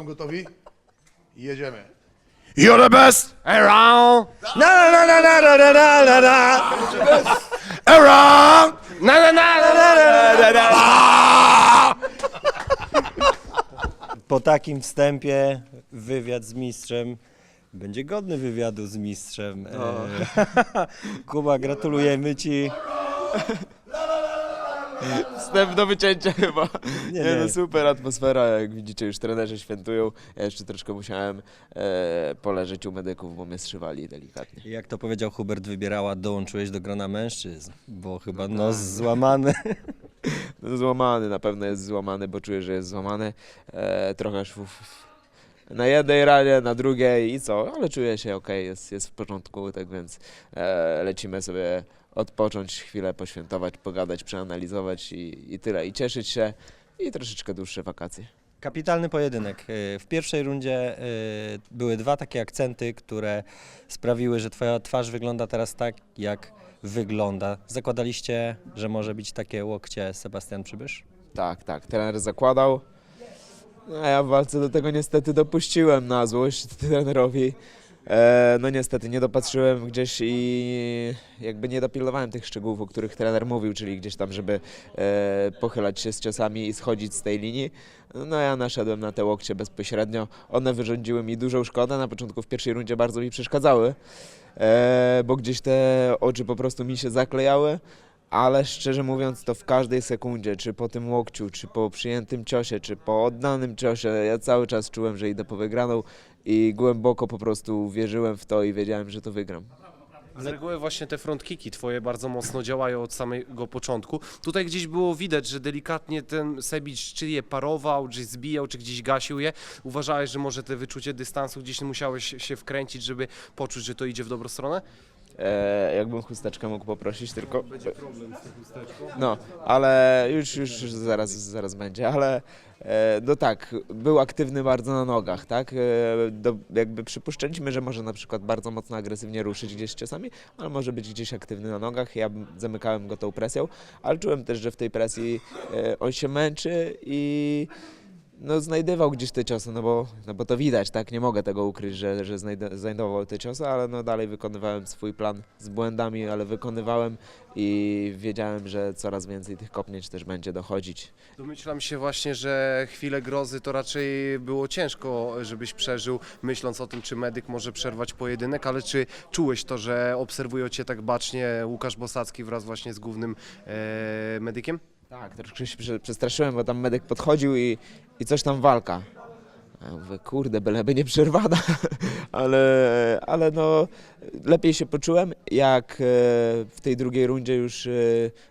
są gotowi? Jedziemy. You're the best around. Na na na na na na na na na. Around. Na na na na na na na na. Po takim wstępie wywiad z mistrzem będzie godny wywiadu z mistrzem. E, Kuba, gratulujemy ci. Wstęp do wycięcia chyba. Nie, Nie, nie. no super atmosfera, jak widzicie już trenerzy świętują. Ja jeszcze troszkę musiałem e, poleżeć u medyków, bo mnie zszywali delikatnie. Jak to powiedział Hubert Wybierała, dołączyłeś do grona mężczyzn, bo chyba nos złamany. No, złamany, na pewno jest złamany, bo czuję, że jest złamany. E, trochę szwów na jednej ranie, na drugiej i co, ale czuję się ok, jest, jest w porządku, tak więc e, lecimy sobie odpocząć, chwilę poświętować, pogadać, przeanalizować i, i tyle. I cieszyć się i troszeczkę dłuższe wakacje. Kapitalny pojedynek. E, W pierwszej rundzie e, były dwa takie akcenty, które sprawiły, że twoja twarz wygląda teraz tak, jak wygląda. Zakładaliście, że może być takie łokcie Sebastian Przybysz? Tak, tak, trener zakładał. No, ja w walce do tego niestety dopuściłem na złość trenerowi. E, no niestety nie dopatrzyłem gdzieś i jakby nie dopilnowałem tych szczegółów, o których trener mówił, czyli gdzieś tam, żeby e, pochylać się z ciosami i schodzić z tej linii. No ja naszedłem na te łokcie bezpośrednio. One wyrządziły mi dużą szkodę. Na początku w pierwszej rundzie bardzo mi przeszkadzały, e, bo gdzieś te oczy po prostu mi się zaklejały. Ale szczerze mówiąc, to w każdej sekundzie, czy po tym łokciu, czy po przyjętym ciosie, czy po oddanym ciosie, ja cały czas czułem, że idę po wygraną i głęboko po prostu wierzyłem w to i wiedziałem, że to wygram. Z reguły właśnie te front kicki twoje bardzo mocno działają od samego początku. Tutaj gdzieś było widać, że delikatnie ten Sebic czy je parował, czy zbijał, czy gdzieś gasił je. Uważałeś, że może te wyczucie dystansu gdzieś musiałeś się wkręcić, żeby poczuć, że to idzie w dobrą stronę? E, jakbym chusteczkę mógł poprosić tylko. No, ale już, już, już zaraz, zaraz będzie, ale e, no tak, był aktywny bardzo na nogach, tak? E, do, jakby przypuszczaliśmy, że może na przykład bardzo mocno agresywnie ruszyć gdzieś czasami, ale może być gdzieś aktywny na nogach. Ja bym- zamykałem go tą presją, ale czułem też, że w tej presji e, on się męczy i no, znajdywał gdzieś te ciosy, no bo, no bo to widać, tak? Nie mogę tego ukryć, że, że znajdował te ciosy, ale no dalej wykonywałem swój plan z błędami, ale wykonywałem i wiedziałem, że coraz więcej tych kopnięć też będzie dochodzić. Domyślam się właśnie, że chwilę grozy to raczej było ciężko, żebyś przeżył, myśląc o tym, czy medyk może przerwać pojedynek, ale czy czułeś to, że obserwują cię tak bacznie Łukasz Bosacki wraz właśnie z głównym e, medykiem? Tak, troszkę się prze- przestraszyłem, bo tam medyk podchodził i, i coś tam walka. Ja mówię, kurde, byleby nie przerwana, ale, ale no lepiej się poczułem, jak e, w tej drugiej rundzie już e,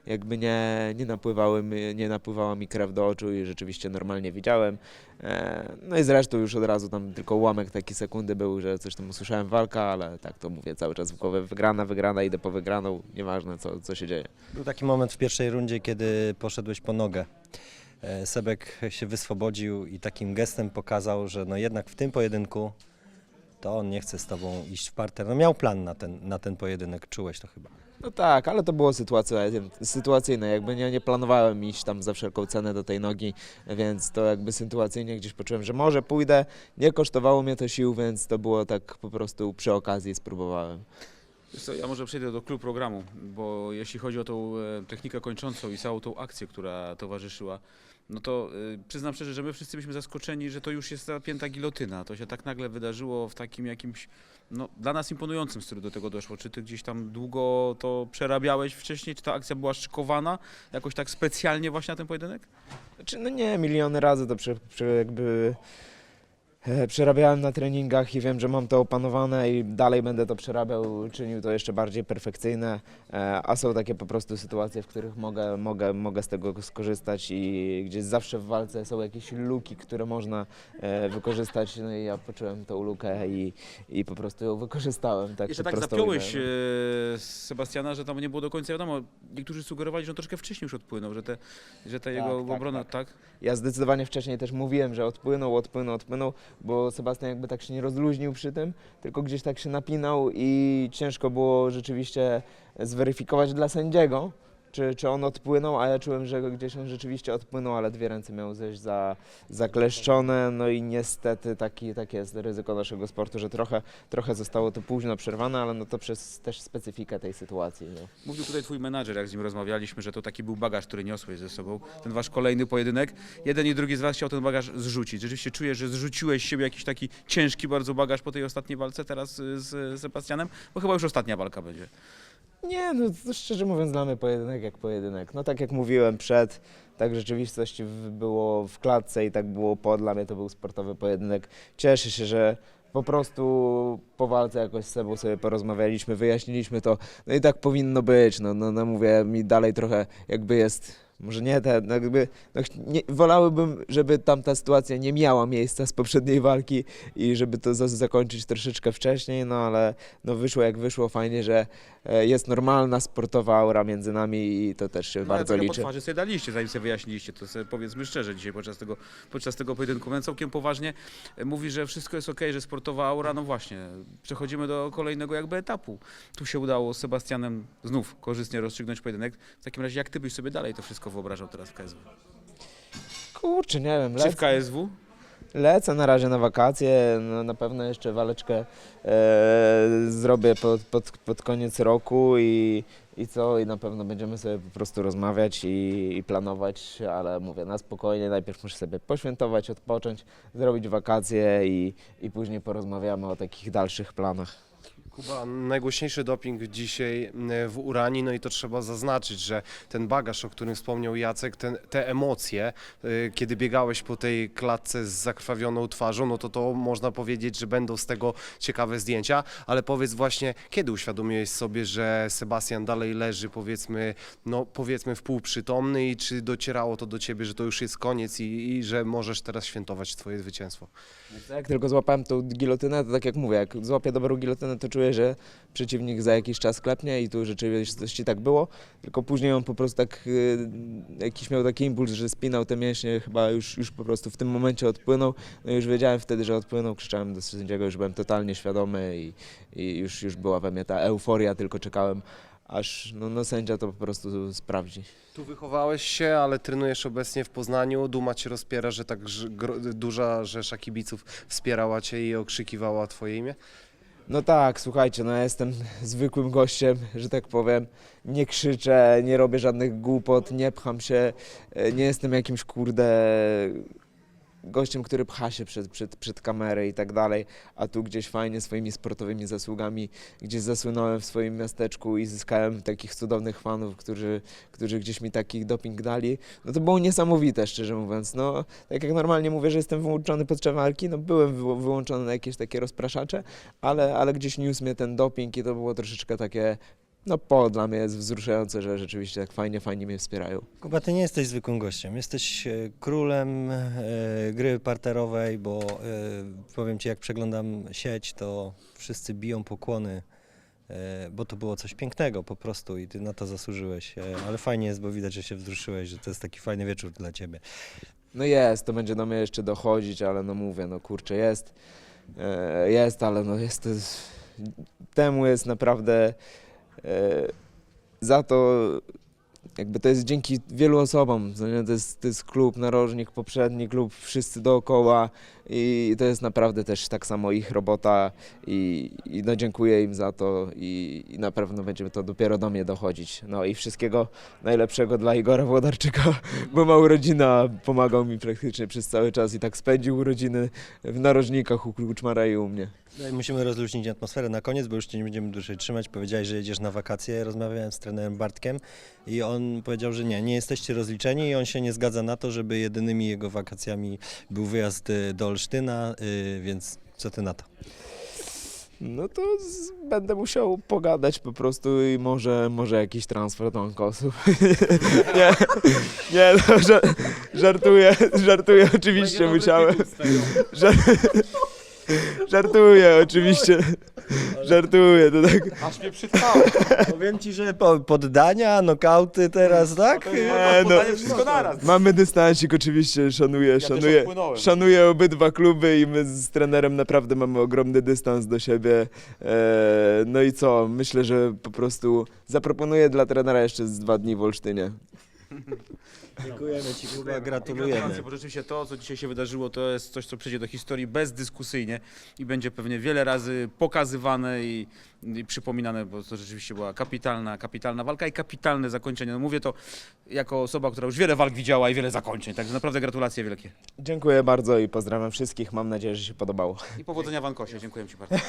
jakby nie, nie, napływały, nie napływała mi krew do oczu i rzeczywiście normalnie widziałem. E, No i zresztą już od razu tam tylko ułamek taki sekundy był, że coś tam usłyszałem walka, ale tak to mówię cały czas w głowie, wygrana, wygrana, idę po wygraną, nieważne co, co się dzieje. Był taki moment w pierwszej rundzie, kiedy poszedłeś po nogę. E, Sebek się wyswobodził i takim gestem pokazał, że no jednak w tym pojedynku to on nie chce z tobą iść w parter. No miał plan na ten, na ten pojedynek, czułeś to chyba. No tak, ale to było sytuacyjne. Jakby nie, nie planowałem iść tam za wszelką cenę do tej nogi, więc to jakby sytuacyjnie gdzieś poczułem, że może pójdę. Nie kosztowało mnie to sił, więc to było tak po prostu przy okazji spróbowałem. Co, ja może przejdę do klubu programu, bo jeśli chodzi o tą e, technikę kończącą i całą tą akcję, która towarzyszyła, no to e, przyznam szczerze, że my wszyscy byliśmy zaskoczeni, że to już jest zapięta gilotyna. To się tak nagle wydarzyło w takim jakimś, no dla nas imponującym stylu do tego doszło. Czy ty gdzieś tam długo to przerabiałeś wcześniej? Czy ta akcja była szykowana jakoś tak specjalnie właśnie na ten pojedynek? Znaczy, no nie, miliony razy to prze, prze, jakby przerabiałem na treningach i wiem, że mam to opanowane i dalej będę to przerabiał, czynił to jeszcze bardziej perfekcyjne, e, a są takie po prostu sytuacje, w których mogę, mogę, mogę z tego skorzystać i gdzieś zawsze w walce są jakieś luki, które można e, wykorzystać, no i ja poczułem tą lukę i, i po prostu ją wykorzystałem. Tak Jeszcze tak zapiąłeś e, Sebastiana, że tam nie było do końca wiadomo. Niektórzy sugerowali, że on troszkę wcześniej już odpłynął, że te, że te jego tak, obrona, tak. tak? Ja zdecydowanie wcześniej też mówiłem, że odpłynął, odpłynął, odpłynął, bo Sebastian jakby tak się nie rozluźnił przy tym, tylko gdzieś tak się napinał i ciężko było rzeczywiście zweryfikować dla sędziego, czy, czy on odpłynął, a ja czułem, że gdzieś on rzeczywiście odpłynął, ale dwie ręce miał zejść za, zakleszczone, no i niestety taki, takie jest ryzyko naszego sportu, że trochę, trochę zostało to późno przerwane, ale no to przez też specyfikę tej sytuacji. No. Mówił tutaj twój menadżer, jak z nim rozmawialiśmy, że to taki był bagaż, który niosłeś ze sobą. Ten wasz kolejny pojedynek. Jeden i drugi z was chciał ten bagaż zrzucić. Rzeczywiście czujesz, że zrzuciłeś siebie jakiś taki ciężki bardzo bagaż po tej ostatniej walce teraz z Sebastianem? Bo chyba już ostatnia walka będzie. Nie, no szczerze mówiąc dla mnie pojedynek jak pojedynek. No tak jak mówiłem przed, tak w rzeczywistości było w klatce i tak było po, dla mnie to był sportowy pojedynek. Cieszę się, że po prostu po walce jakoś z sobą sobie porozmawialiśmy, wyjaśniliśmy to, no i tak powinno być, no, no, no mówię, mi dalej trochę jakby jest, może nie ten, no jakby, no, nie, wolałbym, żeby tamta sytuacja nie miała miejsca z poprzedniej walki i żeby to za- zakończyć troszeczkę wcześniej, no ale no wyszło jak wyszło, fajnie, że e, jest normalna sportowa aura między nami i to też się No, bardzo liczy. po twarzy sobie daliście, zanim sobie wyjaśniliście, to sobie powiedzmy szczerze dzisiaj podczas tego, podczas tego pojedynku. Więc całkiem poważnie e, mówi, że wszystko jest ok, że sportowa aura, no właśnie, przechodzimy do kolejnego jakby etapu. Tu się udało z Sebastianem znów korzystnie rozstrzygnąć pojedynek. W takim razie jak ty byś sobie dalej to wszystko wyobrażał teraz w KSW? Kurczę, nie wiem, Czy w lecę, KSW? lecę na razie na wakacje, no, na pewno jeszcze waleczkę e, zrobię pod, pod, pod koniec roku i, i co, i na pewno będziemy sobie po prostu rozmawiać i, i planować, ale mówię, na spokojnie, najpierw muszę sobie poświętować, odpocząć, zrobić wakacje i, i później porozmawiamy o takich dalszych planach. Kuba, najgłośniejszy doping dzisiaj m, w Uranii, no i to trzeba zaznaczyć, że ten bagaż, o którym wspomniał Jacek, ten, te emocje, y, kiedy biegałeś po tej klatce z zakrwawioną twarzą, no to to można powiedzieć, że będą z tego ciekawe zdjęcia, ale powiedz właśnie, kiedy uświadomiłeś sobie, że Sebastian dalej leży, powiedzmy, no powiedzmy w półprzytomny i czy docierało to do ciebie, że to już jest koniec i, i że możesz teraz świętować twoje zwycięstwo? Jak tylko złapałem tą gilotynę, to tak jak mówię, jak złapię dobrą gilotynę, to czuję, że przeciwnik za jakiś czas klepnie i tu rzeczywistości tak było, tylko później on po prostu tak, y, jakiś miał taki impuls, że spinał te mięśnie, chyba już, już po prostu w tym momencie odpłynął, no już wiedziałem wtedy, że odpłynął, krzyczałem do sędziego, już byłem totalnie świadomy i, i już, już była we mnie ta euforia, tylko czekałem, aż no, no sędzia to po prostu sprawdzi. Tu wychowałeś się, ale trenujesz obecnie w Poznaniu. Duma cię rozpiera, że tak duża rzesza kibiców wspierała cię i okrzykiwała twoje imię? No tak, słuchajcie, no ja jestem zwykłym gościem, że tak powiem. Nie krzyczę, nie robię żadnych głupot, nie pcham się, e, nie jestem jakimś kurde gościem, który pcha się przed, przed, przed kamerę i tak dalej, a tu gdzieś fajnie swoimi sportowymi zasługami, gdzieś zasłynąłem w swoim miasteczku i zyskałem takich cudownych fanów, którzy, którzy gdzieś mi taki doping dali. No to było niesamowite, szczerze mówiąc. No, tak jak normalnie mówię, że jestem wyłączony podczas walki, no byłem wy- wyłączony na jakieś takie rozpraszacze, ale, ale gdzieś niósł mnie ten doping i to było troszeczkę takie, no po dla mnie jest wzruszające, że rzeczywiście tak fajnie, fajnie mnie wspierają. Kuba, ty nie jesteś zwykłym gościem. Jesteś e, królem e, gry parterowej, bo e, powiem ci, jak przeglądam sieć, to wszyscy biją pokłony, e, bo to było coś pięknego po prostu i ty na to zasłużyłeś. E, ale fajnie jest, bo widać, że się wzruszyłeś, że to jest taki fajny wieczór dla ciebie. No jest, to będzie do mnie jeszcze dochodzić, ale no mówię, no kurczę, jest, e, jest, ale no jest to, temu jest naprawdę za to, jakby to jest dzięki wielu osobom, nie? To, jest, to jest klub, narożnik, poprzedni klub, wszyscy dookoła i to jest naprawdę też tak samo ich robota i, i no dziękuję im za to i, i na pewno będzie to dopiero do mnie dochodzić. No i wszystkiego najlepszego dla Igora Włodarczyka, bo ma urodziny, a pomagał mi praktycznie przez cały czas i tak spędził urodziny w narożnikach u Kuczmara i u mnie. No i musimy rozluźnić atmosferę na koniec, bo już cię nie będziemy dłużej trzymać. Powiedziałeś, że jedziesz na wakacje. Rozmawiałem z trenerem Bartkiem i on powiedział, że nie, nie jesteście rozliczeni i on się nie zgadza na to, żeby jedynymi jego wakacjami był wyjazd y, do Olsztyna, y, więc co ty na to? No to z, będę musiał pogadać po prostu i może, może jakiś transfer do Ankosu. nie, nie, no, ża- żartuję, żartuję, oczywiście musiałem. Żartuję, oczywiście. Żartuję, to tak. Aż mnie przytkało. Powiem ci, że po, poddania, nokauty teraz, tak? Nie, no. wszystko naraz. Mamy dystansik, oczywiście, szanuję, szanuję, odpłynąłem. szanuję obydwa kluby i my z trenerem naprawdę mamy ogromny dystans do siebie. E, no i co, myślę, że po prostu zaproponuję dla trenera jeszcze z dwa dni w Olsztynie. Dziękujemy ci, Kuba, Gratulacje, gratulujemy. bo rzeczywiście to, co dzisiaj się wydarzyło, to jest coś, co przejdzie do historii bezdyskusyjnie i będzie pewnie wiele razy pokazywane i, i przypominane, bo to rzeczywiście była kapitalna, kapitalna walka i kapitalne zakończenie. No mówię to jako osoba, która już wiele walk widziała i wiele zakończeń, także naprawdę gratulacje wielkie. Dziękuję bardzo i pozdrawiam wszystkich. Mam nadzieję, że się podobało. I powodzenia w Ankosie, dziękuję Ci bardzo.